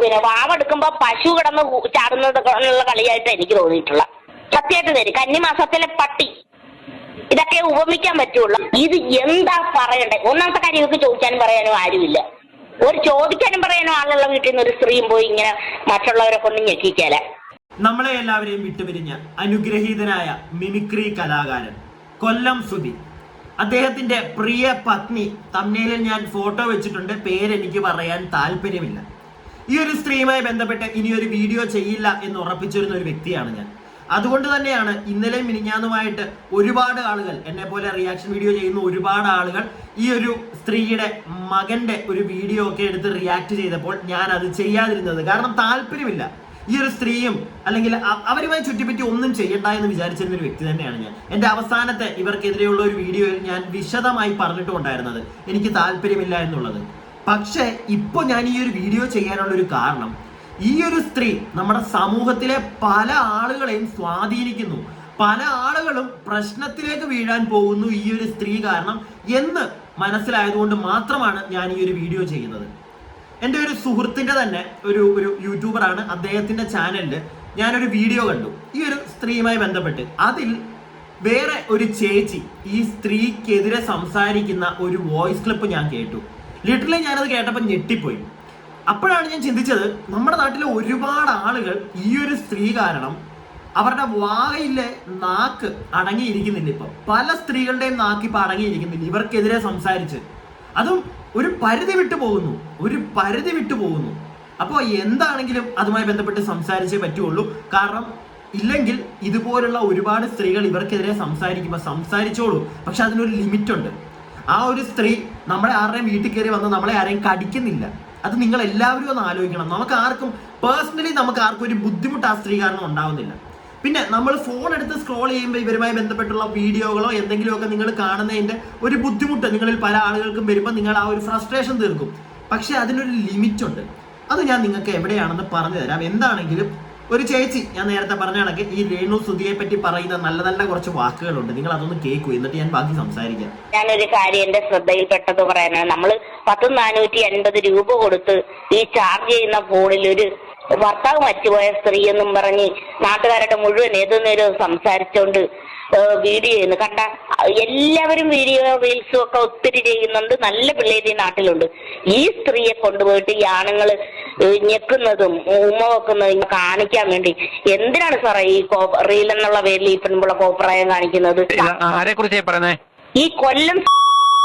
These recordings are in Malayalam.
പിന്നെ വാവെടുക്കുമ്പോ പശു കിടന്ന് ചാടുന്നത് എന്നുള്ള കളിയായിട്ട് എനിക്ക് തോന്നിയിട്ടുള്ള സത്യമായിട്ട് തരും. കന്നിമാസത്തിലെ പട്ടി. ഇതൊക്കെ ഉപമിക്കാൻ പറ്റുള്ളൂ. ഇത് എന്താ പറയണ്ടേ? ഒന്നാമത്തെ കാര്യം ഇവർക്ക് ചോദിക്കാനും പറയാനും ആരുമില്ല. ഒരു ചോദിക്കാനും പറയാനും ആളുള്ള വീട്ടിൽ നിന്ന് ഒരു സ്ത്രീയും പോയി ഇങ്ങനെ മറ്റുള്ളവരെ കൊണ്ട് ഞെക്കിക്കാല. നമ്മളെ എല്ലാവരെയും വിട്ടുപിരിഞ്ഞ അനുഗ്രഹീതനായ മിമിക്രി കലാകാരൻ കൊല്ലം സുധി. അദ്ദേഹത്തിന്റെ പ്രിയ പത്നി തമ്മയിലിൽ ഞാൻ ഫോട്ടോ വെച്ചിട്ടുണ്ട്. പേരെനിക്ക് പറയാൻ താല്പര്യമില്ല. ഈ ഒരു സ്ത്രീയുമായി ബന്ധപ്പെട്ട് ഇനി ഒരു വീഡിയോ ചെയ്യില്ല എന്ന് ഉറപ്പിച്ചിരുന്ന ഒരു വ്യക്തിയാണ് ഞാൻ. അതുകൊണ്ട് തന്നെയാണ് ഇന്നലെ മിനിഞ്ഞാന്നുമായിട്ട് ഒരുപാട് ആളുകൾ എന്നെ പോലെ റിയാക്ഷൻ വീഡിയോ ചെയ്യുന്ന ഒരുപാട് ആളുകൾ ഈ ഒരു സ്ത്രീയുടെ മകന്റെ ഒരു വീഡിയോ ഒക്കെ എടുത്ത് റിയാക്ട് ചെയ്തപ്പോൾ ഞാൻ അത് ചെയ്യാതിരുന്നത്. കാരണം താല്പര്യമില്ല. ഈ ഒരു സ്ത്രീയും അല്ലെങ്കിൽ അവരുമായി ചുറ്റിപ്പറ്റി ഒന്നും ചെയ്യണ്ട എന്ന് വിചാരിച്ചിരുന്ന ഒരു വ്യക്തി തന്നെയാണ് ഞാൻ. എന്റെ അവസാനത്തെ ഇവർക്കെതിരെയുള്ള ഒരു വീഡിയോയിൽ ഞാൻ വിശദമായി പറഞ്ഞിട്ടുണ്ടായിരുന്നത് എനിക്ക് താല്പര്യമില്ല എന്നുള്ളത്. പക്ഷേ ഇപ്പോൾ ഞാൻ ഈ ഒരു വീഡിയോ ചെയ്യാനുള്ള ഒരു കാരണം ഈ ഒരു സ്ത്രീ നമ്മുടെ സമൂഹത്തിലെ പല ആളുകളെയും സ്വാധീനിക്കുന്നു. പല ആളുകളും പ്രശ്നത്തിലേക്ക് വീഴാൻ പോകുന്നു ഈ ഒരു സ്ത്രീ കാരണം എന്ന് മനസ്സിലായതുകൊണ്ട് മാത്രമാണ് ഞാൻ ഈ ഒരു വീഡിയോ ചെയ്യുന്നത്. എന്റെ ഒരു സുഹൃത്തിന്റെ തന്നെ ഒരു ഒരു യൂട്യൂബറാണ്. അദ്ദേഹത്തിന്റെ ചാനലിൽ ഞാനൊരു വീഡിയോ കണ്ടു. ഈ ഒരു സ്ത്രീയുമായി ബന്ധപ്പെട്ട്. അതിൽ വേറെ ഒരു ചേച്ചി ഈ സ്ത്രീക്കെതിരെ സംസാരിക്കുന്ന ഒരു വോയിസ് ക്ലിപ്പ് ഞാൻ കേട്ടു. ലിറ്ററലി ഞാനത് കേട്ടപ്പോൾ ഞെട്ടിപ്പോയി. അപ്പോഴാണ് ഞാൻ ചിന്തിച്ചത് നമ്മുടെ നാട്ടിലെ ഒരുപാട് ആളുകൾ ഈ ഒരു സ്ത്രീ കാരണം അവരുടെ വായിലെ നാക്ക് അടങ്ങിയിരിക്കുന്നില്ല ഇപ്പൊ. പല സ്ത്രീകളുടെയും നാക്ക് ഇപ്പൊ അടങ്ങിയിരിക്കുന്നില്ല. ഇവർക്കെതിരെ സംസാരിച്ച്. അതും ഒരു പരിധി വിട്ടു പോകുന്നു. ഒരു പരിധി വിട്ടു പോകുന്നു. അപ്പോൾ എന്താണെങ്കിലും അതുമായി ബന്ധപ്പെട്ട് സംസാരിച്ചേ പറ്റുള്ളൂ. കാരണം ഇല്ലെങ്കിൽ ഇതുപോലുള്ള ഒരുപാട് സ്ത്രീകൾ ഇവർക്കെതിരെ സംസാരിക്കുമ്പോൾ സംസാരിച്ചോളൂ. പക്ഷെ അതിനൊരു ലിമിറ്റ് ഉണ്ട് ആ ഒരു സ്ത്രീ നമ്മളെ ആരുടെയും വീട്ടിൽ കയറി വന്ന് നമ്മളെ ആരെയും കടിക്കുന്നില്ല. അത് നിങ്ങൾ എല്ലാവരും ഒന്ന് ആലോചിക്കണം. നമുക്ക് ആർക്കും പേഴ്സണലി നമുക്ക് ആർക്കും ഒരു ബുദ്ധിമുട്ട് ആ സ്ത്രീ കാരണം ഉണ്ടാവുന്നില്ല. പിന്നെ നമ്മൾ ഫോൺ എടുത്ത് സ്ക്രോൾ ചെയ്യുമ്പോൾ ഇവരുമായി ബന്ധപ്പെട്ടുള്ള വീഡിയോകളോ എന്തെങ്കിലുമൊക്കെ നിങ്ങൾ കാണുന്നതിന്റെ ഒരു ബുദ്ധിമുട്ട് നിങ്ങളിൽ പല ആളുകൾക്കും വരുമ്പോൾ നിങ്ങൾ ആ ഒരു ഫ്രസ്ട്രേഷൻ തീർക്കും. പക്ഷേ അതിനൊരു ലിമിറ്റ് ഉണ്ട്. അത് ഞാൻ നിങ്ങൾക്ക് എവിടെയാണെന്ന് പറഞ്ഞു തരാം എന്താണെങ്കിലും ഒരു ചേച്ചി ഞാൻ നേരത്തെ പറഞ്ഞ കണക്ക് ഈ രേണു സുധിയെ പറ്റി പറയുന്ന നല്ല നല്ല കുറച്ച് വാക്കുകളുണ്ട്. നിങ്ങൾ അതൊന്ന് കേൾക്കൂ എന്നിട്ട് ഞാൻ ബാക്കി സംസാരിക്കാം. ഞാനൊരു കാര്യം എന്റെ ശ്രദ്ധയിൽപ്പെട്ടത് പറയാനാണ്. നമ്മൾ പത്ത് നാനൂറ്റി അൻപത് രൂപ കൊടുത്ത് ഈ ചാർജ് ചെയ്യുന്ന ഫോണിൽ ഒരു ഭർത്താവ് മറ്റുപോയ സ്ത്രീ എന്നും പറഞ്ഞ് നാട്ടുകാരുടെ മുഴുവൻ ഏതു നേരവും സംസാരിച്ചുകൊണ്ട് വീഡിയോ ചെയ്യുന്നു. കണ്ട എല്ലാവരും വീഡിയോ റീൽസും ഒക്കെ ഒത്തിരി ചെയ്യുന്നുണ്ട്. നല്ല പിള്ളേര് ഈ നാട്ടിലുണ്ട്. ഈ സ്ത്രീയെ കൊണ്ടുപോയിട്ട് ഈ ആണുങ്ങൾ ഞെക്കുന്നതും ഉമ്മ വെക്കുന്നതും കാണിക്കാൻ വേണ്ടി എന്തിനാണ് സാറേ ഈ റീൽ എന്നുള്ള പേരിൽ ഈ പെൺപിള്ള കോപ്രായം കാണിക്കുന്നത്? ആരെ കുറിച്ചാ പറയുന്നേ? ഈ കൊല്ലം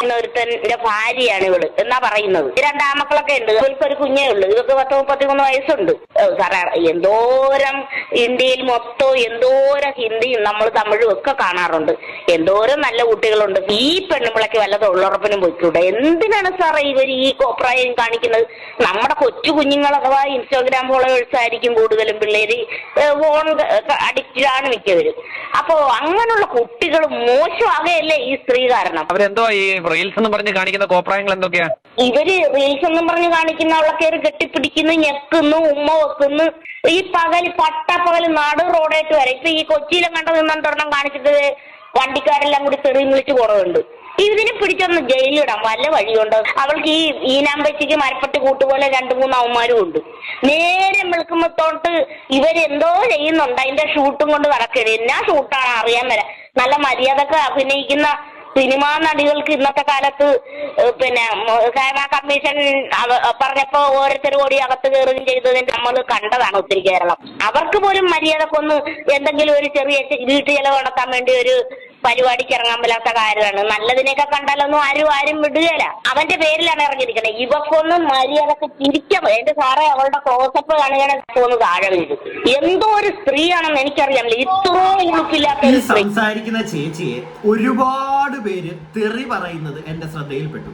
എന്ന ഒരുത്തന്റെ ഭാര്യയാണ് ഇവൾ എന്നാ പറയുന്നത്? ഈ മക്കളൊക്കെ ഉണ്ട്. ഇവൾക്ക് ഒരു കുഞ്ഞേ ഉള്ളൂ. ഇവർക്ക് പത്ത് മുപ്പത്തിമൂന്ന് വയസ്സുണ്ട്. സാറേ എന്തോരം ഇന്ത്യയിൽ മൊത്തം എന്തോരം ഹിന്ദിയും നമ്മൾ തമിഴും ഒക്കെ കാണാറുണ്ട്. എന്തോരം നല്ല കുട്ടികളുണ്ട്. ഈ പെണ്ണുമ്പിളക്ക് വല്ല തൊഴിലുറപ്പിനും പോയിക്കൂടെ? എന്തിനാണ് സാറേ ഇവർ ഈ കോപ്രായം കാണിക്കുന്നത്? നമ്മുടെ കൊച്ചു കുഞ്ഞുങ്ങൾ അഥവാ ഇൻസ്റ്റാഗ്രാം ഫോളോവേഴ്സ് ആയിരിക്കും കൂടുതലും പിള്ളേര്. ഫോൺ അഡിക്റ്റഡ് ആണ് മിക്കവരും. അപ്പോ അങ്ങനെയുള്ള കുട്ടികൾ മോശമാകുകയല്ലേ ഈ സ്ത്രീ കാരണം. അവരെന്തോ ഈ റീൽസ് എന്ന് പറഞ്ഞ് കാണിക്കുന്ന കോപ്രായങ്ങൾ എന്തൊക്കെയാ? ഇവർ റീൽസ് എന്ന് പറഞ്ഞ് കാണിക്കുന്ന അവളെ കയറി കെട്ടിപ്പിടിക്കുന്നു ഞെക്കുന്നു ഉമ്മ വെക്കുന്നു. ഈ പകൽ പട്ടപ്പകൽ നാട് റോഡായിട്ട് വരെ. ഇപ്പൊ ഈ കൊച്ചിയിലും കണ്ട നിന്നൊരെണ്ണം കാണിച്ചിട്ട് വണ്ടിക്കാരെല്ലാം കൂടി തെറിയും വിളിച്ച് പോണതുണ്ട്. ഇതിനെ പിടിച്ചൊന്ന് ജയിലിടാം വല്ല വഴിയുണ്ട്? അവൾക്ക് ഈ ഈനാമ്പച്ചിക്ക് മരപ്പട്ടി കൂട്ടുപോലെ രണ്ടു മൂന്ന് അവന്മാരും ഉണ്ട്. നേരെ വിളിക്കുമ്പോ തൊട്ട് ഇവരെന്തോ ചെയ്യുന്നുണ്ട്. അതിന്റെ ഷൂട്ടും കൊണ്ട് നടക്കരുത്. എന്നാ ഷൂട്ടാണ് അറിയാൻ വരാം നല്ല മര്യാദയ്ക്ക് അഭിനയിക്കുന്ന സിനിമാ നടികൾക്ക് ഇന്നത്തെ കാലത്ത് പിന്നെ സേവാ കമ്മീഷൻ പറഞ്ഞപ്പോ ഓരോരുത്തർ കൂടി അകത്ത് കയറുകയും ചെയ്തത് നമ്മൾ കണ്ടതാണ് ഒത്തിരി കേരളം. അവർക്ക് പോലും മര്യാദക്കൊന്ന് എന്തെങ്കിലും ഒരു ചെറിയ വീട്ടു ചെലവ് നടത്താൻ വേണ്ടി ഒരു പരിപാടിക്ക് ഇറങ്ങാൻ പറ്റാത്ത കാര്യമാണ്. നല്ലതിനെയൊക്കെ കണ്ടാലൊന്നും ആരും ആരും വിടുകയില്ല. അവന്റെ പേരിലാണ് ഇറങ്ങിയിരിക്കുന്നത്. ഇവക്കൊന്നും മര്യാദയ്ക്ക് തിരിക്കാം എന്റെ സാറേ അവളുടെ ക്ലോസപ്പ് കാണുകയാണെങ്കിൽ ഒന്ന് താഴെ വീഴും എന്തോ ഒരു സ്ത്രീയാണെന്ന് എനിക്കറിയാമല്ലോ ഇത്രയും ലുക്കില്ലാത്ത ഈ ഒരു സ്ത്രീ. സംസാരിക്കുന്ന ചേച്ചിയെ ഒരുപാട് പേര് തെറി പറയുന്നത് എന്റെ ശ്രദ്ധയിൽപ്പെട്ടു.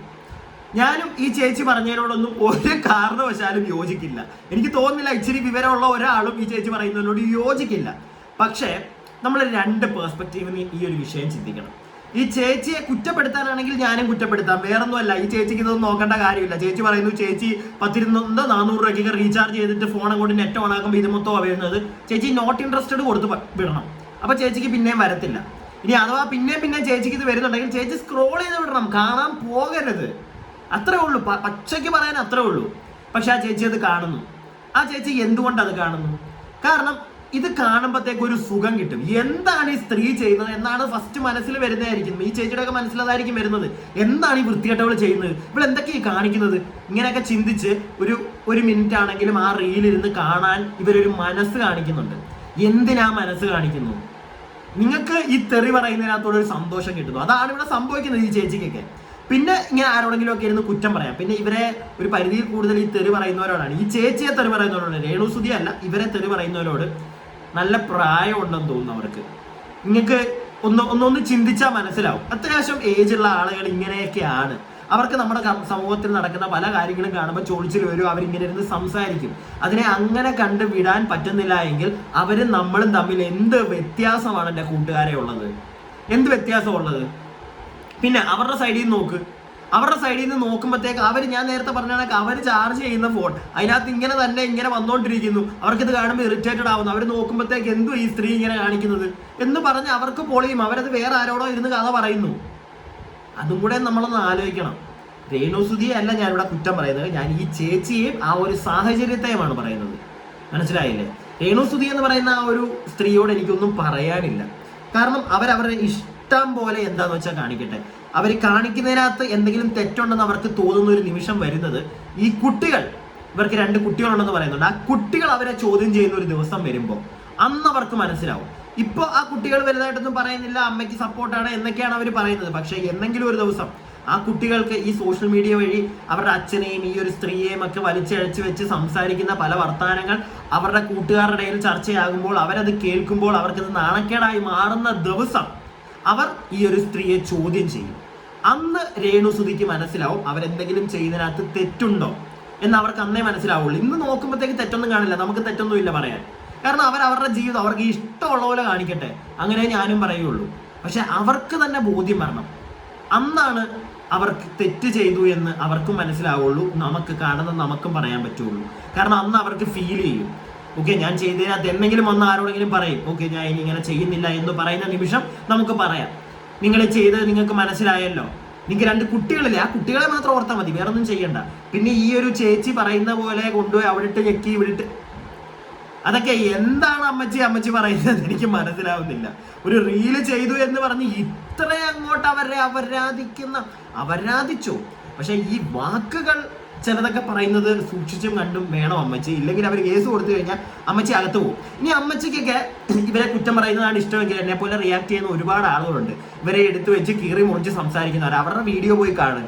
ഞാനും ഈ ചേച്ചി പറഞ്ഞതിനോടൊന്നും ഒരു കാരണവശാലും യോജിക്കില്ല. എനിക്ക് തോന്നുന്നില്ല ഇച്ചിരി വിവരമുള്ള ഒരാളും ഈ ചേച്ചി പറയുന്നതിനോട് യോജിക്കില്ല. പക്ഷേ നമ്മൾ രണ്ട് പേഴ്സ്പെക്റ്റീവിന് ഈ ഒരു വിഷയം ചിന്തിക്കണം. ഈ ചേച്ചിയെ കുറ്റപ്പെടുത്താനാണെങ്കിൽ ഞാനും കുറ്റപ്പെടുത്താം. വേറൊന്നുമല്ല ഈ ചേച്ചിക്ക് ഇതൊന്നും നോക്കേണ്ട കാര്യമില്ല. ചേച്ചി പറയുന്നു ചേച്ചി പത്തിരുന്നോ നാനൂറ് രൂപയ്ക്ക് റീചാർജ് ചെയ്തിട്ട് ഫോൺ അങ്ങോട്ട് നെറ്റ് ഓൺ ആക്കുമ്പോൾ ഇത് മൊത്തം വരുന്നത് ചേച്ചി നോട്ട് ഇൻട്രസ്റ്റഡ് കൊടുത്ത് വിടണം. അപ്പൊ ചേച്ചിക്ക് പിന്നെയും വരത്തില്ല. ഇനി അഥവാ പിന്നെയും പിന്നെ ചേച്ചിക്ക് ഇത് വരുന്നുണ്ടെങ്കിൽ ചേച്ചി സ്ക്രോൾ ചെയ്ത് വിടണം. കാണാൻ പോകരുത്. അത്രേ ഉള്ളൂ. പച്ചയ്ക്ക് പറയാൻ അത്രേ ഉള്ളൂ. പക്ഷെ ആ ചേച്ചി അത് കാണുന്നു. ആ ചേച്ചി എന്തുകൊണ്ട് അത് കാണുന്നു? കാരണം ഇത് കാണുമ്പോഴത്തേക്ക് ഒരു സുഖം കിട്ടും. എന്താണ് ഈ സ്ത്രീ ചെയ്യുന്നത്? എന്നാണ് ഫസ്റ്റ് മനസ്സിൽ വരുന്നതായിരിക്കും. ഈ ചേച്ചിയുടെ ഒക്കെ മനസ്സിലതായിരിക്കും വരുന്നത്. എന്താണ് ഈ വൃത്തികെട്ടവൾ ചെയ്യുന്നത്? ഇവിടെ എന്തൊക്കെയാണ് കാണിക്കുന്നത്? ഇങ്ങനെയൊക്കെ ചിന്തിച്ച് ഒരു ഒരു മിനിറ്റ് ആണെങ്കിലും ആ റീലിരുന്ന് കാണാൻ ഇവരൊരു മനസ്സ് കാണിക്കുന്നുണ്ട്. എന്തിനാ മനസ്സ് കാണിക്കുന്നു? നിങ്ങൾക്ക് ഈ തെറി പറയുന്നതിനകത്തോടെ ഒരു സന്തോഷം കിട്ടുന്നു. അതാണ് ഇവിടെ സംഭവിക്കുന്നത് ഈ ചേച്ചിക്കൊക്കെ. പിന്നെ ഇങ്ങനെ ആരോടെങ്കിലും ഒക്കെ ഇരുന്ന് കുറ്റം പറയാം. പിന്നെ ഇവരെ ഒരു പരിധിയിൽ കൂടുതൽ ഈ തെറി പറയുന്നവരോടാണ്. ഈ ചേച്ചിയെ തെറി പറയുന്നവരോടാണ് രേണുസുതി അല്ല ഇവരെ തെറി പറയുന്നവരോട് നല്ല പ്രായമുണ്ടെന്ന് തോന്നുന്നു അവർക്ക്. നിങ്ങൾക്ക് ഒന്ന് ഒന്നൊന്ന് ചിന്തിച്ചാൽ മനസ്സിലാവും. അത്യാവശ്യം ഏജ് ഉള്ള ആളുകൾ ഇങ്ങനെയൊക്കെയാണ്. അവർക്ക് നമ്മുടെ സമൂഹത്തിൽ നടക്കുന്ന പല കാര്യങ്ങളും കാണുമ്പോൾ ചോദിച്ചിൽ വരും അവരിങ്ങനെ ഇരുന്ന് സംസാരിക്കും. അതിനെ അങ്ങനെ കണ്ട് വിടാൻ പറ്റുന്നില്ല എങ്കിൽ അവരും നമ്മളും തമ്മിൽ എന്ത് വ്യത്യാസമാണ് എന്റെ കൂട്ടുകാരെ ഉള്ളത്? എന്ത് വ്യത്യാസമുള്ളത്? പിന്നെ അവരുടെ സൈഡിൽ നിന്ന് നോക്ക്. അവരുടെ സൈഡിൽ നിന്ന് നോക്കുമ്പോഴത്തേക്ക് അവർ ഞാൻ നേരത്തെ പറഞ്ഞ കണക്ക് അവർ ചാർജ് ചെയ്യുന്ന ഫോൺ അതിനകത്ത് ഇങ്ങനെ തന്നെ ഇങ്ങനെ വന്നുകൊണ്ടിരിക്കുന്നു ഇത് കാണുമ്പോൾ ഇറിറ്റേറ്റഡ് ആവുന്നു. അവർ നോക്കുമ്പോഴത്തേക്ക് എന്തു ഈ സ്ത്രീ ഇങ്ങനെ കാണിക്കുന്നത്? എന്ന് പറഞ്ഞ് അവർക്ക് പൊളിയും. അവരത് വേറെ ആരോടോ ഇരുന്ന് കഥ പറയുന്നു. അതും കൂടെ നമ്മളൊന്ന് ആലോചിക്കണം. രേണുസുതിയെ അല്ല ഞാൻ ഇവിടെ കുറ്റം പറയുന്നത്. ഞാൻ ഈ ചേച്ചിയെയും ആ ഒരു സാഹചര്യത്തെയുമാണ് പറയുന്നത്. മനസ്സിലായില്ലേ? രേണുസുതി എന്ന് പറയുന്ന ആ ഒരു സ്ത്രീയോട് എനിക്കൊന്നും പറയാനില്ല. കാരണം അവരവരുടെ ഇഷ്ടം പോലെ എന്താന്ന് വെച്ചാൽ കാണിക്കട്ടെ. അവർ കാണിക്കുന്നതിനകത്ത് എന്തെങ്കിലും തെറ്റുണ്ടെന്ന് അവർക്ക് തോന്നുന്ന ഒരു നിമിഷം വരുന്നത് ഈ കുട്ടികൾ ഇവർക്ക് രണ്ട് കുട്ടികളുണ്ടെന്ന് പറയുന്നുണ്ട്. ആ കുട്ടികൾ അവരെ ചോദ്യം ചെയ്യുന്ന ഒരു ദിവസം വരുമ്പോൾ അന്ന് അവർക്ക് മനസ്സിലാവും. ഇപ്പൊ ആ കുട്ടികൾ വലുതായിട്ടൊന്നും പറയുന്നില്ല അമ്മയ്ക്ക് സപ്പോർട്ടാണ് എന്നൊക്കെയാണ് അവർ പറയുന്നത്. പക്ഷേ എന്തെങ്കിലും ഒരു ദിവസം ആ കുട്ടികൾക്ക് ഈ സോഷ്യൽ മീഡിയ വഴി അവരുടെ അച്ഛനെയും ഈ ഒരു സ്ത്രീയെയും ഒക്കെ വലിച്ചഴച്ച് വെച്ച് സംസാരിക്കുന്ന പല വർത്തമാനങ്ങൾ അവരുടെ കൂട്ടുകാരുടെ ഇടയിൽ ചർച്ചയാകുമ്പോൾ അവരത് കേൾക്കുമ്പോൾ അവർക്കത് നാണക്കേടായി മാറുന്ന ദിവസം അവർ ഈ ഒരു സ്ത്രീയെ ചോദ്യം ചെയ്യും. അന്ന് രേണുസുതിക്ക് മനസ്സിലാവും അവരെന്തെങ്കിലും ചെയ്യുന്നതിനകത്ത് തെറ്റുണ്ടോ എന്ന് അവർക്ക് അന്നേ മനസ്സിലാവുള്ളൂ. ഇന്ന് നോക്കുമ്പോഴത്തേക്ക് തെറ്റൊന്നും കാണില്ല. നമുക്ക് തെറ്റൊന്നും ഇല്ല പറയാൻ. കാരണം അവർ അവരുടെ ജീവിതം അവർക്ക് ഇഷ്ടമുള്ള പോലെ കാണിക്കട്ടെ. അങ്ങനെ ഞാനും പറയുള്ളൂ. പക്ഷെ അവർക്ക് തന്നെ ബോധ്യം വരണം. അന്നാണ് അവർക്ക് തെറ്റ് ചെയ്തു എന്ന് അവർക്കും മനസ്സിലാവുള്ളൂ. നമുക്ക് കാണുന്ന നമുക്കും പറയാൻ പറ്റുള്ളൂ. കാരണം അന്ന് അവർക്ക് ഫീൽ ചെയ്യും. ഓക്കെ ഞാൻ ചെയ്തതിനകത്ത് എന്തെങ്കിലും ഒന്ന് ആരോടെങ്കിലും പറയും. ഓക്കെ ഞാൻ ഇനി ഇങ്ങനെ ചെയ്യുന്നില്ല എന്ന് പറയുന്ന നിമിഷം നമുക്ക് പറയാം. നിങ്ങൾ ചെയ്തത് നിങ്ങൾക്ക് മനസ്സിലായല്ലോ. നിങ്ങൾക്ക് രണ്ട് കുട്ടികളില്ലേ? ആ കുട്ടികളെ മാത്രം ഓർത്താൽ മതി. വേറെ ഒന്നും ചെയ്യണ്ട. പിന്നെ ഈ ഒരു ചേച്ചി പറയുന്ന പോലെ കൊണ്ടുപോയി അവിടെ ഞെക്കി ഇവിടെ അതൊക്കെ എന്താണ് അമ്മച്ചി അമ്മച്ചി പറയുന്നത്? എനിക്ക് മനസ്സിലാവുന്നില്ല. ഒരു റീൽ ചെയ്തു എന്ന് പറഞ്ഞ് ഇത്ര അങ്ങോട്ട് അവരെ അവരാധിക്കുന്ന അവരാധിച്ചു. പക്ഷെ ഈ വാക്കുകൾ ചിലതൊക്കെ പറയുന്നത് സൂക്ഷിച്ചും കണ്ടും വേണം അമ്മച്ചി. ഇല്ലെങ്കിൽ അവർ കേസ് കൊടുത്തു കഴിഞ്ഞാൽ അമ്മച്ചി അകത്ത് പോകും. ഇനി അമ്മച്ചിക്കൊക്കെ ഇവരെ കുറ്റം പറയുന്നതാണ് ഇഷ്ടമെങ്കിൽ എന്നെ പോലെ റിയാക്ട് ചെയ്യുന്ന ഒരുപാട് ആളുകളുണ്ട്. ഇവരെ എടുത്തു വെച്ച് കീറി മുറിച്ച് സംസാരിക്കുന്നവർ. അവരുടെ വീഡിയോ പോയി കാണുക.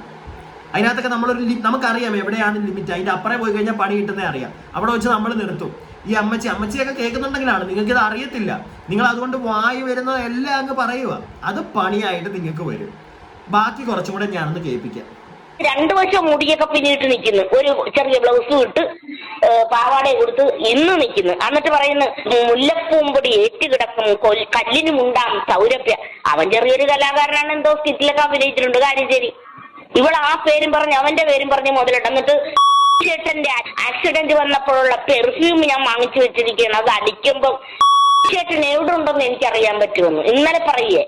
അതിനകത്തൊക്കെ നമ്മളൊരു നമുക്കറിയാം എവിടെയാണ് ലിമിറ്റ് അതിന്റെ അപ്പുറം പോയി കഴിഞ്ഞാൽ പണി കിട്ടുന്നേ അറിയാം. അവിടെ വെച്ച് നമ്മൾ നിർത്തും. ഈ അമ്മച്ചി അമ്മച്ചിയൊക്കെ കേൾക്കുന്നുണ്ടെങ്കിലാണ് നിങ്ങൾക്ക് ഇത് അറിയത്തില്ല. നിങ്ങൾ അതുകൊണ്ട് വായി വരുന്നതെല്ലാം അങ്ങ് പറയുക. അത് പണിയായിട്ട് നിങ്ങൾക്ക് വരും. ബാക്കി കുറച്ചും കൂടെ ഞാനൊന്ന് കേൾപ്പിക്കാം. രണ്ടു വർഷം മുടിയൊക്കെ പിന്നിട്ട് നിൽക്കുന്നു ഒരു ചെറിയ ബ്ലൗസ് ഇട്ട് പാവാടയെ കൊടുത്ത് ഇന്ന് നിൽക്കുന്നു എന്നിട്ട് പറയുന്നു മുല്ലപ്പൂമ്പൊടി ഏറ്റുകിടക്കും കല്ലിന് മുണ്ടാം സൗരഭ്യ. അവൻ ചെറിയൊരു കലാകാരനാണ് എന്തോ സ്കിറ്റിലൊക്കെ അഭിനയിച്ചിട്ടുണ്ട് കാര്യം ശരി. ഇവിടെ ആ പേരും പറഞ്ഞ് അവന്റെ പേരും പറഞ്ഞ് മുതലിട്ട് എന്നിട്ട് ചേട്ടന്റെ ആക്സിഡന്റ് വന്നപ്പോഴുള്ള പെർഫ്യൂം ഞാൻ വാങ്ങിച്ചു വെച്ചിരിക്കുകയാണ്. അത് അടിക്കുമ്പോൾ ചേട്ടൻ എവിടെ ഉണ്ടെന്ന് എനിക്കറിയാൻ പറ്റുമെന്ന്. ഇന്നലെ പറയേ.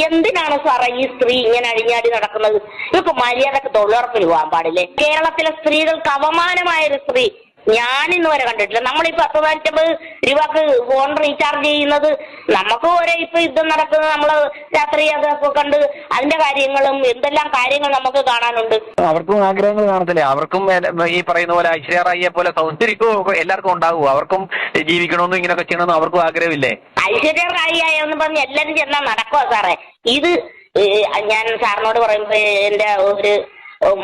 എന്തിനാണ് സാറേ ഈ സ്ത്രീ ഇങ്ങനെ അഴിഞ്ഞാടി നടക്കുന്നത്? ഇവർക്ക് മര്യാദയ്ക്ക് തൊഴിലുറപ്പിന് പോകാൻ പാടില്ലേ? കേരളത്തിലെ സ്ത്രീകൾക്ക് അപമാനമായ ഒരു സ്ത്രീ ഞാൻ ഇന്ന് വരെ കണ്ടിട്ടില്ല. നമ്മളിപ്പോ പത്ത് പത്തൊമ്പത് രൂപക്ക് ഫോൺ റീചാർജ് ചെയ്യുന്നത് നമുക്ക് ഒരേ ഇപ്പൊ യുദ്ധം നടക്കുന്നത് നമ്മൾ രാത്രി അതൊക്കെ കണ്ട് അതിന്റെ കാര്യങ്ങളും എന്തെല്ലാം കാര്യങ്ങൾ നമുക്ക് കാണാനുണ്ട്. അവർക്കും ആഗ്രഹങ്ങൾ കാണത്തില്ലേ? അവർക്കും ഈ പറയുന്ന പോലെ ഐശ്വര്യ റായിയെ പോലെ സൗന്ദര്യവും എല്ലാവർക്കും ഉണ്ടാകും അവർക്കും ജീവിക്കണമെന്നും ഇങ്ങനെയൊക്കെ ചെയ്യണമെന്നും അവർക്കും ആഗ്രഹമില്ലേ? ഐശ്വര്യ റായി ആയെന്ന് പറഞ്ഞ് എല്ലാരും ചെന്നാ നടക്കുവാ സാറേ. ഇത് ഞാൻ സാറിനോട് പറയുമ്പോ എന്റെ ഒരു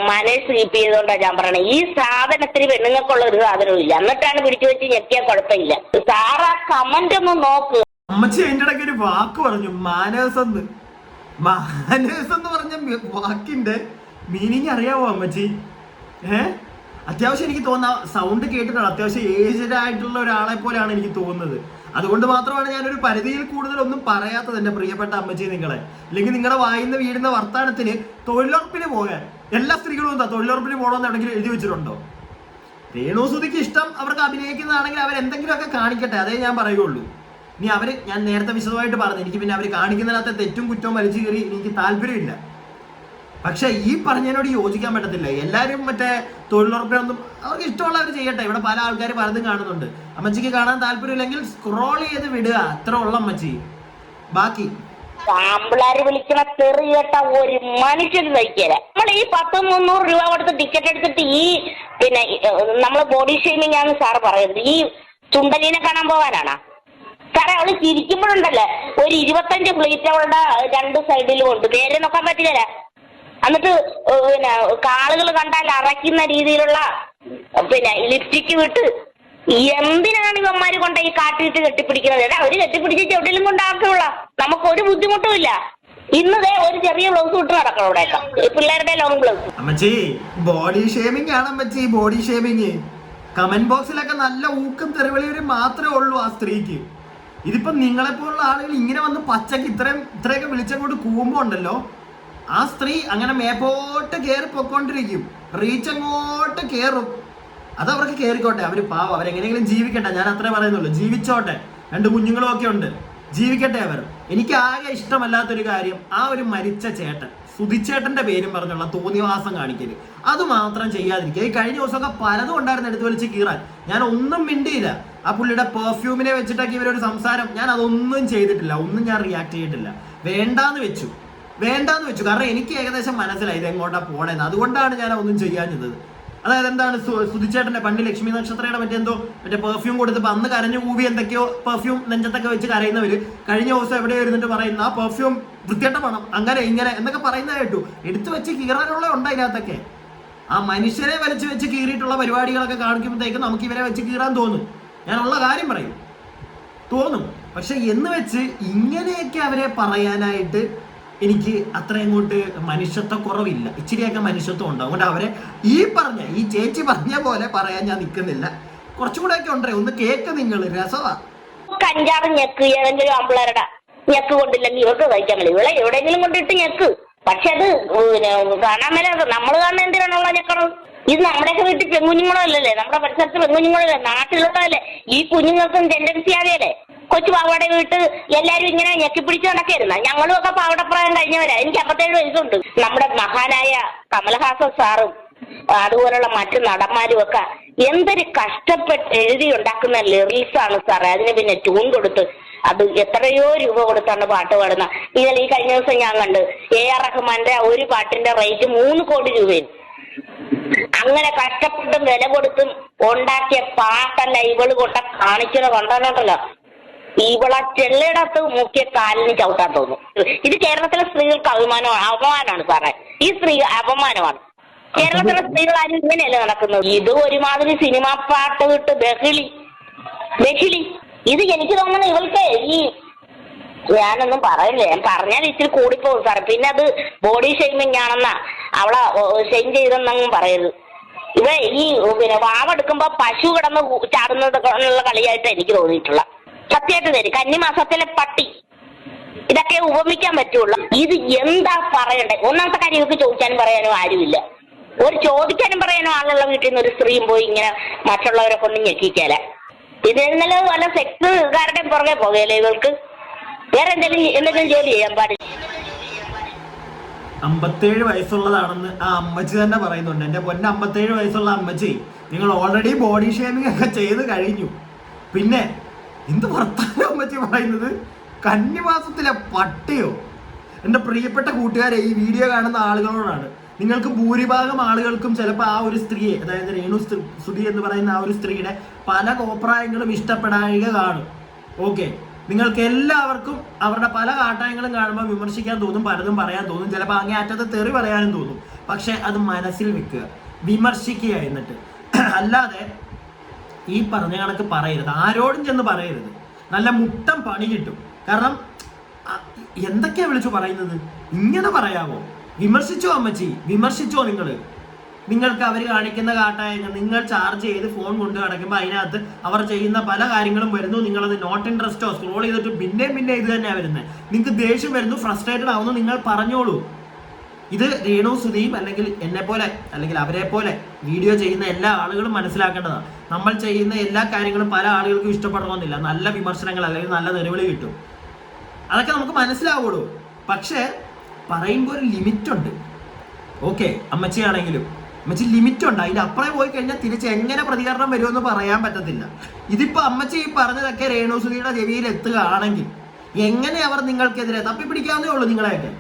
മനസ്സ് സ്ലീപ്പ് ചെയ്തോണ്ടാ ഞാൻ പറയണേ. ഈ സാധനത്തിന് പെണ്ണുങ്ങൾക്കുള്ള ഒരു സാധനവും ഇല്ല. എന്നിട്ടാണ് പിടിച്ചു വെച്ച് ഞെക്കിയാൽ കുഴപ്പമില്ല. ആ കമന്റ് ഒന്ന് നോക്ക്. അമ്മച്ചി അതിന്റെ ഇടയ്ക്ക് ഒരു വാക്ക് പറഞ്ഞു മാനേഴ്സ് എന്ന് മാനേഴ്സ് എന്ന് പറഞ്ഞ വാക്കിന്റെ മീനിങ് അറിയാവോ അമ്മച്ചി? ഏ? അത്യാവശ്യം എനിക്ക് തോന്നുന്ന സൗണ്ട് കേട്ടിട്ടാണ് അത്യാവശ്യം ഏജ്ഡ് ആയിട്ടുള്ള ഒരാളെ പോലെയാണ് എനിക്ക് തോന്നുന്നത്. അതുകൊണ്ട് മാത്രമാണ് ഞാനൊരു പരിധിയിൽ കൂടുതൽ ഒന്നും പറയാത്തത് എന്റെ പ്രിയപ്പെട്ട അമ്മച്ചി നിങ്ങളെ. അല്ലെങ്കിൽ നിങ്ങളുടെ വായിന്ന് വീഴുന്ന വർത്താനത്തിന് തൊഴിലുറപ്പിന് പോകാൻ. എല്ലാ സ്ത്രീകളും എന്താ? തൊഴിലുറപ്പിന് പോകണമെന്ന് എവിടെയെങ്കിലും എഴുതി വെച്ചിട്ടുണ്ടോ? രേണുസുതിക്ക് ഇഷ്ടം അവർക്ക് അഭിനയിക്കുന്നതാണെങ്കിൽ അവർ എന്തെങ്കിലുമൊക്കെ കാണിക്കട്ടെ. അതേ ഞാൻ പറയുള്ളൂ. ഇനി അവർ ഞാൻ നേരത്തെ വിശദമായിട്ട് പറഞ്ഞു. എനിക്ക് പിന്നെ അവർ കാണിക്കുന്നതിനകത്ത് തെറ്റും കുറ്റവും വലിച്ചു കയറി എനിക്ക് താല്പര്യമില്ല. പക്ഷെ ഈ പറഞ്ഞതിനോട് യോജിക്കാൻ പറ്റത്തില്ല. എല്ലാവരും മറ്റേ തൊഴിലുറപ്പിനൊന്നും അവർക്ക് ഇഷ്ടമുള്ളവർ ചെയ്യട്ടെ. ഇവിടെ പല ആൾക്കാർ പലതും കാണുന്നുണ്ട്. അമ്മച്ചിക്ക് കാണാൻ താല്പര്യമില്ലെങ്കിൽ സ്ക്രോൾ ചെയ്ത് വിടുക. അത്ര ഉള്ള അമ്മച്ചി. ബാക്കി. ആമ്പിളാര് വിളിക്കണ തെറിയേട്ട ഒരു മനുഷ്യന് സഹിക്കല. നമ്മൾ ഈ പത്ത് മുന്നൂറ് രൂപ കൊടുത്ത് ടിക്കറ്റ് എടുത്തിട്ട് ഈ പിന്നെ നമ്മൾ ബോഡി ഷെയ്മിങ് ആണ് സാറ് പറയുന്നത് ഈ ചുണ്ടലീനെ കാണാൻ പോകാനാണ്? സാറേ അവൾ ചിരിക്കുമ്പോഴുണ്ടല്ലേ? ഒരു ഇരുപത്തഞ്ച് പ്ലേറ്റ് അവളുടെ രണ്ട് സൈഡിലും ഉണ്ട്. പേര് നോക്കാൻ പറ്റില്ല എന്നിട്ട് പിന്നെ കാളുകൾ കണ്ടാൽ അറയ്ക്കുന്ന രീതിയിലുള്ള പിന്നെ ലിപ്സ്റ്റിക് വിട്ട് എന്തിനാണ് ഇവന്മാര് കൊണ്ട ഈ കാട്ടിട്ട് കെട്ടിപ്പിടിക്കുന്നത്? എടാ അവർ കെട്ടിപ്പിടിച്ച് ചെവിട്ടിലും കൊണ്ടാക്കുള്ള നമുക്ക് ഒരു ബുദ്ധിമുട്ടും ഇല്ല. ഇന്നതേ ഒരു ചെറിയ ബ്ലൗസ് ഇട്ട് നടക്കണം ഇവിടെ പിള്ളേരുടെ ലോങ് ബ്ലൗസ് അമ്മച്ചി ബോഡി ഷേമിംഗ് ആണ് അമ്മച്ചി ബോഡി ഷേമിംഗ് കമന്റ് ബോക്സിലൊക്കെ നല്ല ഊക്കും തെറിവിളിയും മാത്രമേ ഉള്ളൂ ആ സ്ത്രീക്ക്. ഇതിപ്പോ നിങ്ങളെ പോലുള്ള ആളുകൾ ഇങ്ങനെ വന്ന് പച്ചക്ക് ഇത്രയും ഇത്രയൊക്കെ വിളിച്ചങ്ങോട്ട് കൂമ്പോ ഉണ്ടല്ലോ ആ സ്ത്രീ അങ്ങനെ മേപ്പോട്ട് കയറി പൊക്കോണ്ടിരിക്കും റീച്ച് അങ്ങോട്ട് കയറും അത് അവർക്ക് കയറിക്കോട്ടെ അവർ പാവം. അവരെങ്ങനെയെങ്കിലും ജീവിക്കട്ടെ. ഞാൻ അത്രേ പറയുന്നുള്ളൂ. ജീവിച്ചോട്ടെ. രണ്ട് കുഞ്ഞുങ്ങളും ഒക്കെ ഉണ്ട്. ജീവിക്കട്ടെ അവർ. എനിക്ക് ആകെ ഇഷ്ടമല്ലാത്തൊരു കാര്യം ആ ഒരു മരിച്ച ചേട്ടൻ. സുധിച്ചേട്ടന്റെ പേരും പറഞ്ഞുള്ള തോന്നിവാസം കാണിക്കൽ. അത് മാത്രം ചെയ്യാതിരിക്കുക. ഈ കഴിഞ്ഞ ദിവസമൊക്കെ പലതും ഉണ്ടായിരുന്നു എടുത്തു വലിച്ച് കീറാൻ. ഞാൻ ഒന്നും മിണ്ടിയില്ല. ആ പുള്ളിയുടെ പെർഫ്യൂമിനെ വെച്ചിട്ടൊക്കെ ഇവരൊരു സംസാരം. ഞാൻ അതൊന്നും ചെയ്തിട്ടില്ല. ഒന്നും ഞാൻ റിയാക്ട് ചെയ്തിട്ടില്ല. വേണ്ടാന്ന് വെച്ചു. വേണ്ടാന്ന് വെച്ചു. കാരണം എനിക്ക് ഏകദേശം മനസ്സിലായി ഇത് പോണേന്ന്. അതുകൊണ്ടാണ് ഞാൻ ഒന്നും ചെയ്യാഞ്ഞത്. അതായത് എന്താണ് സുധിച്ചേട്ടന്റെ പണ്ട് ലക്ഷ്മി നക്ഷത്രയുടെ മറ്റെന്തോ മറ്റേ പെർഫ്യൂം കൊടുത്തപ്പോ അന്ന് കരഞ്ഞു കൂവി എന്തൊക്കെയോ പെർഫ്യൂം നെഞ്ചത്തൊക്കെ വെച്ച് കരയുന്നവര് കഴിഞ്ഞ ദിവസം എവിടെ ഇരുന്നിട്ട് പറയുന്ന ആ പെർഫ്യൂം വൃത്തിയായിട്ട് പണം അങ്ങനെ ഇങ്ങനെ എന്നൊക്കെ പറയുന്ന കേട്ടു. എടുത്തു വെച്ച് കീറാനുള്ള ഉണ്ട് അതിനകത്തൊക്കെ. ആ മനുഷ്യരെ വലിച്ചു വെച്ച് കീറിയിട്ടുള്ള പരിപാടികളൊക്കെ കാണിക്കുമ്പോഴത്തേക്കും നമുക്ക് ഇവരെ വെച്ച് കീറാൻ തോന്നും. ഞാനുള്ള കാര്യം പറയും. തോന്നും. പക്ഷെ എന്ന് വെച്ച് ഇങ്ങനെയൊക്കെ അവരെ പറയാനായിട്ട് എനിക്ക് അത്ര അങ്ങോട്ട് മനുഷ്യത്വ കുറവില്ല ഇച്ചിരിയൊക്കെ മനുഷ്യത്വം ഉണ്ട് അതുകൊണ്ട് അവരെ ഈ പറഞ്ഞ ഈ ചേച്ചി പറഞ്ഞ പോലെ പറയാൻ ഞാൻ നിൽക്കുന്നില്ല. കുറച്ചും കൂടെ ഒക്കെ ഉണ്ടേ ഒന്ന് കേക്ക് നിങ്ങൾ രസവാ. കഞ്ചാറ് ഞെക്ക് ഏതെങ്കിലും ആമ്പിളരുടെ ഞെക്ക് കൊണ്ടില്ലെങ്കിൽ ഇവർക്ക് കഴിക്കാൻ ഇവിടെ എവിടെയെങ്കിലും കൊണ്ടിട്ട് ഞെക്ക്. പക്ഷെ അത് കാണാൻ മേലെ നമ്മൾ കാണുന്ന എന്തിനാണുള്ള ഞെക്കണം ഇത് നമ്മുടെയൊക്കെ വീട്ടിൽ അല്ലല്ലേ നമ്മുടെ പരിസരത്ത് പെൺകുഞ്ഞുങ്ങളല്ലേ നാട്ടിലുള്ളതല്ലേ? ഈ കുഞ്ഞുങ്ങൾക്കും ടെൻഡൻസി ആകെയല്ലേ? കൊച്ചു പാവാട വീട്ട് എല്ലാരും ഇങ്ങനെ ഞെക്കിപ്പിടിച്ച് നടക്കായിരുന്ന. ഞങ്ങളും ഒക്കെ പാവടപ്രായം കഴിഞ്ഞവരാ. എനിക്ക് അമ്പത്തേഴ് വയസ്സുണ്ട്. നമ്മുടെ മഹാനായ കമൽഹാസൻ സാറും അതുപോലുള്ള മറ്റു നടന്മാരും ഒക്കെ എന്തൊരു കഷ്ടപ്പെട്ട് എഴുതി ഉണ്ടാക്കുന്ന ലിറിക്സ് ആണ് സാറേ. അതിന് പിന്നെ ട്യൂൺ കൊടുത്ത് അത് എത്രയോ രൂപ കൊടുത്താണ് പാട്ട് പാടുന്ന ഇതിൽ ഈ കഴിഞ്ഞ ദിവസം ഞാൻ കണ്ട് എ ആർ റഹ്മാന്റെ ഒരു പാട്ടിന്റെ റേറ്റ് മൂന്ന് കോടി രൂപയും അങ്ങനെ കഷ്ടപ്പെട്ടും വില കൊടുത്തും ഉണ്ടാക്കിയ പാട്ടല്ല ഇവൾ കൊണ്ട കാണിച്ചത് കണ്ടാലുണ്ടല്ലോ ഇവളെ ചെള്ളിടത്ത് മുക്കിയ കാലിന് ചവിട്ടാൻ തോന്നും. ഇത് കേരളത്തിലെ സ്ത്രീകൾക്ക് അഭിമാനമാണ് അപമാനമാണ് സാറേ. ഈ സ്ത്രീ അപമാനമാണ്. കേരളത്തിലെ സ്ത്രീകൾ ആരും ഇങ്ങനെയല്ലേ നടക്കുന്നത്? ഇത് ഒരുമാതിരി സിനിമാ പാട്ട് വിട്ട് ബഹിളി. ബഹിളി. ഇത് എനിക്ക് തോന്നുന്നു ഇവൾക്ക് ഈ ഞാനൊന്നും പറയില്ല. ഞാൻ പറഞ്ഞാൽ ഇച്ചിരി കൂടിപ്പോകും സാറേ. പിന്നെ അത് ബോഡി ഷെയ്മിങ് ആണെന്നാ അവളെ ഷെയിം ചെയ്തെന്നും പറയരുത്. ഇവ ഈ പിന്നെ വാവെടുക്കുമ്പോ പശു കിടന്ന് ചാടുന്നത് കളിയായിട്ട് എനിക്ക് തോന്നിയിട്ടുള്ള. സത്യമായിട്ട് തരും. കന്നിമാസത്തിലെ പട്ടി. ഇതൊക്കെ ഉപമിക്കാൻ പറ്റുള്ളൂ. ഇത് എന്താ പറയണ്ടേ? ഒന്നാമത്തെ കാര്യം ഇവർക്ക് ചോദിക്കാനും പറയാനും ആരുമില്ല. ഒരു ചോദിക്കാനും പറയാനും ആളുള്ള വീട്ടിൽ നിന്ന് ഒരു സ്ത്രീയും പോയി ഇങ്ങനെ മറ്റുള്ളവരെ കൊണ്ട് ഞെക്കിക്കാല ഇത് ഇന്നലെ വല്ല സെക്സുകാരുടെ പുറകെ പോകല്ലേ ഇവൾക്ക്? വേറെ എന്തെങ്കിലും എന്തെങ്കിലും ജോലി ചെയ്യാൻ പാടില്ല. അമ്പത്തേഴ് വയസ്സുള്ളതാണെന്ന് ആ അമ്മച്ചി തന്നെ പറയുന്നുണ്ട്. എന്റെ പൊന്ന അമ്പത്തേഴ് വയസ്സുള്ള അമ്മച്ചി നിങ്ങൾ ഓൾറെഡി ബോഡി ഷേമിംഗ് ഒക്കെ ചെയ്ത് കഴിഞ്ഞു. പിന്നെ എന്ത് വർത്താനം അമ്മച്ചി പറയുന്നത്? കന്നിമാസത്തിലെ പട്ടയോ? എന്റെ പ്രിയപ്പെട്ട കൂട്ടുകാരെ ഈ വീഡിയോ കാണുന്ന ആളുകളോടാണ്. നിങ്ങൾക്ക് ഭൂരിഭാഗം ആളുകൾക്കും ചിലപ്പോൾ ആ ഒരു സ്ത്രീയെ അതായത് രേണു സുധി എന്ന് പറയുന്ന ആ ഒരു സ്ത്രീയുടെ പല കോപ്രായങ്ങളും ഇഷ്ടപ്പെടായിക കാണും. ഓക്കെ. നിങ്ങൾക്ക് എല്ലാവർക്കും അവരുടെ പല കാട്ടായങ്ങളും കാണുമ്പോൾ വിമർശിക്കാൻ തോന്നും പലതും പറയാൻ തോന്നും. ചിലപ്പോൾ അങ്ങേയറ്റത്ത് തെറി പറയാനും തോന്നും. പക്ഷെ അത് മനസ്സിൽ വെക്കുക. വിമർശിക്കുക എന്നിട്ട്. അല്ലാതെ ഈ പറഞ്ഞ കണക്ക് പറയരുത്. ആരോടും ചെന്ന് പറയരുത്. നല്ല മുട്ടം പണി കിട്ടും. കാരണം എന്തൊക്കെയാ വിളിച്ചു പറയുന്നത്? ഇങ്ങനെ പറയാമോ വിമർശിച്ചോ അമ്മച്ചി? വിമർശിച്ചോ നിങ്ങൾ നിങ്ങൾക്ക് അവർ കാണിക്കുന്ന കാട്ടായ നിങ്ങൾ ചാർജ് ചെയ്ത് ഫോൺ കൊണ്ട് കിടക്കുമ്പോൾ അതിനകത്ത് അവർ ചെയ്യുന്ന പല കാര്യങ്ങളും വരുന്നു. നിങ്ങളത് നോട്ട് ഇൻട്രസ്റ്റോ സ്ക്രോൾ ചെയ്തിട്ട് പിന്നെ പിന്നെ ഇത് തന്നെയാണ് വരുന്നത് നിങ്ങൾക്ക് ദേഷ്യം വരുന്നു ഫ്രസ്ട്രേറ്റഡ് ആവുന്നു നിങ്ങൾ പറഞ്ഞോളൂ. ഇത് രേണു സുധിയും അല്ലെങ്കിൽ എന്നെ പോലെ അല്ലെങ്കിൽ അവരെ പോലെ വീഡിയോ ചെയ്യുന്ന എല്ലാ ആളുകളും മനസ്സിലാക്കേണ്ടതാണ്. നമ്മൾ ചെയ്യുന്ന എല്ലാ കാര്യങ്ങളും പല ആളുകൾക്കും ഇഷ്ടപ്പെടണമെന്നില്ല. നല്ല വിമർശനങ്ങൾ അല്ലെങ്കിൽ നല്ല തെരുവിളി കിട്ടും. അതൊക്കെ നമുക്ക് മനസ്സിലാവുള്ളൂ. പക്ഷേ പറയുമ്പോൾ ഒരു ലിമിറ്റ് ഉണ്ട് ഓക്കെ അമ്മച്ചിയാണെങ്കിലും. അമ്മച്ചി ലിമിറ്റ് ഉണ്ട് അതിന്റെ അപ്പുറം പോയി കഴിഞ്ഞാൽ തിരിച്ച് എങ്ങനെ പ്രതികരണം വരുമെന്ന് പറയാൻ പറ്റത്തില്ല. ഇതിപ്പോ അമ്മച്ചി ഈ പറഞ്ഞതൊക്കെ രേണുസുതിയുടെ ചെവിയിൽ എത്തുകയാണെങ്കിൽ എങ്ങനെ അവർ നിങ്ങൾക്കെതിരെ തപ്പിപ്പിടിക്കാവുന്നേ ഉള്ളൂ നിങ്ങളെയൊക്കെ.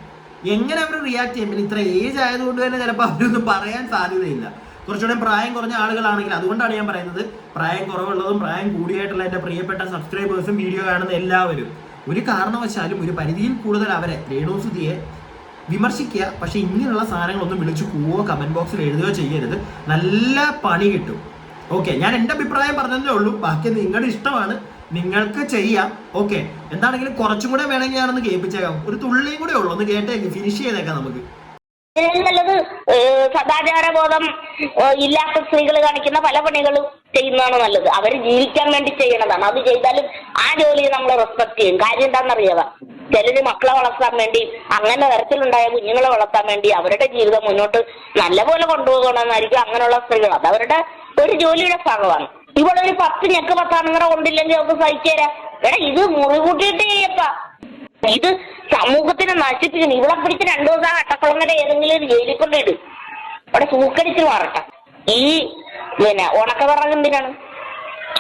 എങ്ങനെ അവർ റിയാക്ട് ചെയ്യും? പിന്നെ ഇത്ര ഏജ് ആയതുകൊണ്ട് തന്നെ ചിലപ്പോൾ അവരൊന്നും പറയാൻ സാധ്യതയില്ല. കുറച്ചുകൂടെ പ്രായം കുറഞ്ഞ ആളുകളാണെങ്കിൽ അതുകൊണ്ടാണ് ഞാൻ പറയുന്നത്. പ്രായം കുറവുള്ളതും പ്രായം കൂടിയായിട്ടുള്ള എന്റെ പ്രിയപ്പെട്ട സബ്സ്ക്രൈബേഴ്സും വീഡിയോ കാണുന്ന എല്ലാവരും ഒരു കാരണവശാലും ഒരു പരിധിയിൽ കൂടുതൽ അവരെ രേണുസുതിയെ വിമർശിക്കുക. പക്ഷേ ഇങ്ങനെയുള്ള സാധനങ്ങളൊന്നും വിളിച്ചു പോവുകയോ കമന്റ് ബോക്സിൽ എഴുതുകയോ ചെയ്യരുത്. നല്ല പണി കിട്ടും. ഓക്കെ ഞാൻ എന്റെ അഭിപ്രായം പറഞ്ഞതേ ഉള്ളൂ. ബാക്കി നിങ്ങളുടെ ഇഷ്ടമാണ്. നിങ്ങൾക്ക് ചെയ്യാം. ഓക്കെ എന്താണെങ്കിലും കുറച്ചും കൂടെ വേണമെങ്കിൽ ഞാനൊന്ന് കേൾപ്പിച്ചേക്കാം. ഒരു തുള്ളിയും കൂടെ ഉള്ളൂ. ഒന്ന് കേട്ടേക്ക് ഫിനിഷ് ചെയ്തേക്കാം നമുക്ക്. നല്ലത് സദാചാര ബോധം ഇല്ലാത്ത സ്ത്രീകൾ കാണിക്കുന്ന പല പണികളും ചെയ്യുന്നതാണ് നല്ലത്. അവർ ജീവിക്കാൻ വേണ്ടി ചെയ്യണതാണ്. അത് ചെയ്താലും ആ ജോലിയെ നമ്മൾ റെസ്പെക്ട് ചെയ്യും. കാര്യം എന്താണെന്നറിയാവാ? ചിലര് മക്കളെ വളർത്താൻ വേണ്ടി അങ്ങനെ തരത്തിലുണ്ടായ കുഞ്ഞുങ്ങളെ വളർത്താൻ വേണ്ടി അവരുടെ ജീവിതം മുന്നോട്ട് നല്ലപോലെ കൊണ്ടുപോകണമെന്നായിരിക്കും അങ്ങനെയുള്ള സ്ത്രീകൾ. അത് അവരുടെ ഒരു ജോലിയുടെ ഭാഗമാണ്. ഇവിടെ ഒരു പത്ത് ഞെക്ക് പത്താണെന്നറ കൊണ്ടില്ലെങ്കിൽ അവർക്ക് സഹിച്ചേരാ. എടാ ഇത് മുറികൂട്ടിയിട്ട് ചെയ്യപ്പാ ഇത് സമൂഹത്തിനെ നശിപ്പിക്കുന്നു ഇവിടെ പിടിച്ച് രണ്ടു ദിവസം അട്ടക്കുളങ്ങര ഏതെങ്കിലും ഒരു ജയിലിൽ കൊണ്ടിടും അവിടെ സൂക്കരിച്ച് മാറട്ടെ. ഈ പിന്നെ ഉണക്ക എന്തിനാണ്?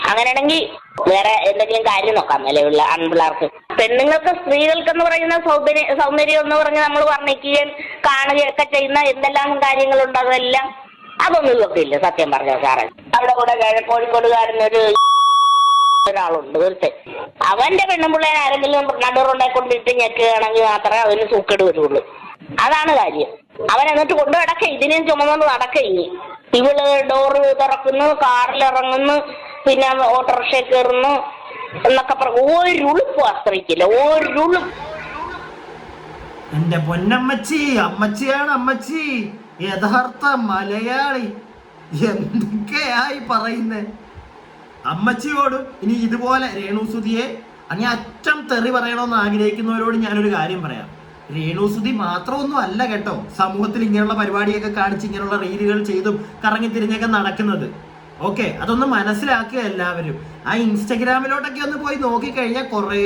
അങ്ങനെയാണെങ്കിൽ വേറെ എന്തെങ്കിലും കാര്യം നോക്കാം. നിലവിലുള്ള ആൺപിള്ളേർക്ക്. പെണ്ണുങ്ങൾക്ക് സ്ത്രീകൾക്ക് എന്ന് പറയുന്ന സൗന്ദര്യ സൗന്ദര്യം എന്ന് പറഞ്ഞ് നമ്മൾ വർണിക്കുകയും കാണുകയൊക്കെ ചെയ്യുന്ന എന്തെല്ലാം കാര്യങ്ങളുണ്ട് അതെല്ലാം അതൊന്നും ഇതൊക്കെ ഇല്ല. സത്യം പറഞ്ഞ സാറേ. അവിടെ കൂടെ കിഴ- കോഴിക്കോടുകാരനൊരു ഒരാളുണ്ട് ഒരുത്തൻ അവന്റെ പെണ്ണുമ്പിള്ളേനെ ആരെങ്കിലും നടുറുണ്ടായി കൊണ്ടിട്ട് ഞെക്കുകയാണെങ്കിൽ മാത്രമേ അവന് സൂക്കേട് വരുള്ളൂ. അതാണ് കാര്യം. അവൻ എന്നിട്ട് കൊണ്ടു നടക്ക ഇതിനെയും ചുമന്നുകൊണ്ട് നടക്ക ഇവൾ ഡോറ് തുറക്കുന്നു കാറിലിറങ്ങുന്നു പിന്നെ ഓട്ടോറിക്ഷ കയറുന്നു എന്നൊക്കെ പറഞ്ഞു ഒരു ഉളുപ്പ് അസ്ത്രയ്ക്കില്ല ഒരു എന്റെ പൊന്നമ്മച്ചി അമ്മച്ചിയാണ് അമ്മച്ചി. യഥാർത്ഥ മലയാളി. എന്തൊക്കെയായി പറയുന്നേ? അമ്മച്ചിയോടും ഇനി ഇതുപോലെ രേണുസുതിയെ അങ്ങനെ അറ്റം തെറി പറയണമെന്ന് ആഗ്രഹിക്കുന്നവരോട് ഞാനൊരു കാര്യം പറയാം. രേണുസുതി മാത്രമൊന്നും അല്ല കേട്ടോ സമൂഹത്തിൽ ഇങ്ങനെയുള്ള പരിപാടിയൊക്കെ കാണിച്ച് ഇങ്ങനെയുള്ള റീലുകൾ ചെയ്തും കറങ്ങി തിരിഞ്ഞൊക്കെ നടക്കുന്നത്. ഓക്കെ അതൊന്ന് മനസ്സിലാക്കുക എല്ലാവരും. ആ ഇൻസ്റ്റഗ്രാമിലോട്ടൊക്കെ ഒന്ന് പോയി നോക്കിക്കഴിഞ്ഞാൽ കുറേ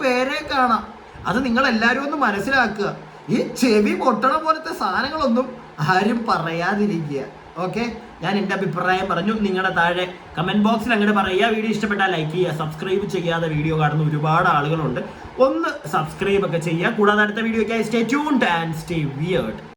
പേരെ കാണാം. അത് നിങ്ങൾ എല്ലാവരും ഒന്ന് മനസ്സിലാക്കുക. ഈ ചെവി പൊട്ടണ പോലത്തെ സാധനങ്ങളൊന്നും ആരും പറയാതിരിക്കുക. ഓക്കെ ഞാൻ എന്റെ അഭിപ്രായം പറഞ്ഞു. നിങ്ങളുടെ താഴെ കമന്റ് ബോക്സിൽ അങ്ങോട്ട് പറയുക വീഡിയോ ഇഷ്ടപ്പെട്ടാൽ ലൈക്ക് ചെയ്യുക സബ്സ്ക്രൈബ് ചെയ്യാതെ വീഡിയോ കാണുന്ന ഒരുപാട് ആളുകളുണ്ട്. ഒന്ന് സബ്സ്ക്രൈബ് ഒക്കെ ചെയ്യുക. കൂടാതെ അടുത്ത വീഡിയോയ്ക്കായി stay tuned and stay weird